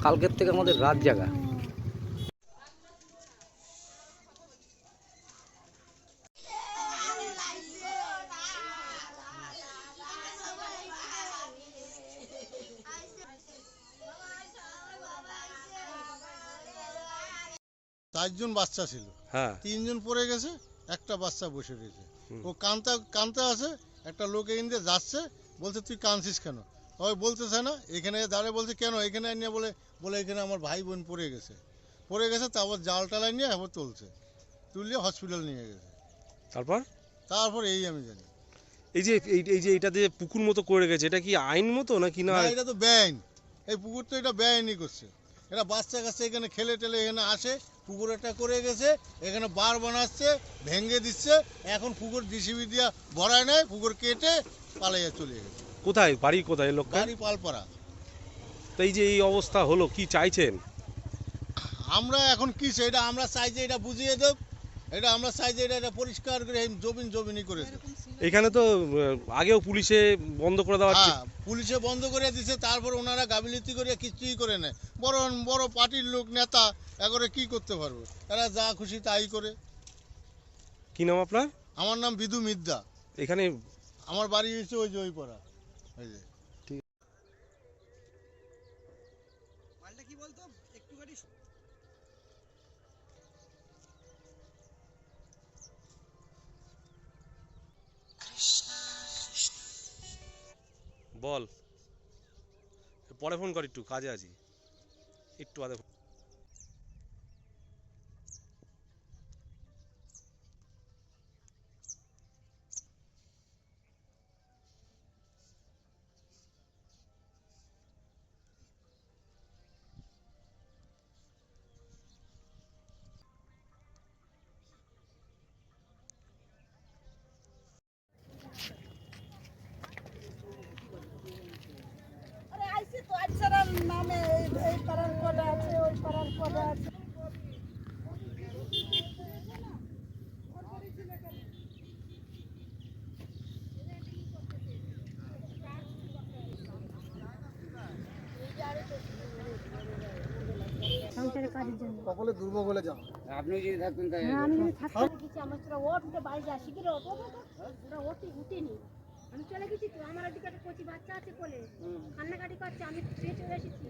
কালকের থেকে আমাদের রাত জাগা। চারজন বাচ্চা ছিল। হ্যাঁ। তিনজন পড়ে গেছে একটা বাচ্চা বসে রয়েছে। ও কানতে কানতে আছে একটা লোক দিয়ে যাচ্ছে বলছে তুই কানছিস কেন? ওই বলতেছে না এখানে দাঁড়িয়ে বলছে কেন এখানে নিয়ে বলে বলে এখানে আমার ভাই বোন পড়ে গেছে। পড়ে গেছে তারপর জাল টালাই নিয়ে আবার তুলছে তুললে হসপিটাল নিয়ে গেছে। তারপর? তারপর এই আমি জানি। এই যে এই যে এটা যে পুকুর মতো করে গেছে এটা কি আইন মতো নাকি না? এটা তো বেআইন। এই পুকুর তো এটা বেআইনি করছে। এটা বাচ্চা কাচ্চা এখানে খেলে টেলে এখানে আসে পুকুর একটা করে গেছে এখানে বার বানাচ্ছে ভেঙে দিচ্ছে এখন পুকুর ডিসিবি দিয়া ভরায় নেয় পুকুর কেটে পালাইয়া চলে গেছে। কোথায়? বাড়ি কোথায় লোকটা গাড়ি পালপাড়া। তো এই যে এই অবস্থা হলো কি চাইছেন? আমরা এখন কি চাই? এটা আমরা চাই যে এটা বুঝিয়ে দেব। এটা আমরা চাই যে এটা এটা পরিষ্কার করে জমিন জমিনই করেছে এখানে তো আগেও পুলিশে বন্ধ করে দেওয়া হ্যাঁ পুলিশে বন্ধ করে দিছে তারপর ওনারা গাবিলিতি করে কিছুই করে নেয়। বড় বড় পার্টির লোক নেতা এগরে কি করতে পারবে? এরা যা খুশি তাই করে। কি নাম আপনার? আমার নাম বিদু মিদ্দা। এখানে আমার বাড়ি হচ্ছে ওই পাড়া ওই যে বল। পরে ফোন কর একটু কাজে আছি। একটু বাদে আইসারার এই এই পাড়ার কোডা আছে ওই পাড়ার কোডা আছে। সংসারের কাজের জন্য। সকলে দুর্ভোগ হলে যাও। আপনি যদি থাকতেন তাই হ্যাঁ, আমি যদি থাকতে গেছি আমার তোরা ওট উঠে বাড়ি যা শিখে ওট ওট ওটি উঠেনি। আমি চলে গেছি তো আমার ওদিকে একটা কচি বাচ্চা আছে কোলে। কান্নাকাটি করছে আমি পেয়ে চলে এসেছি।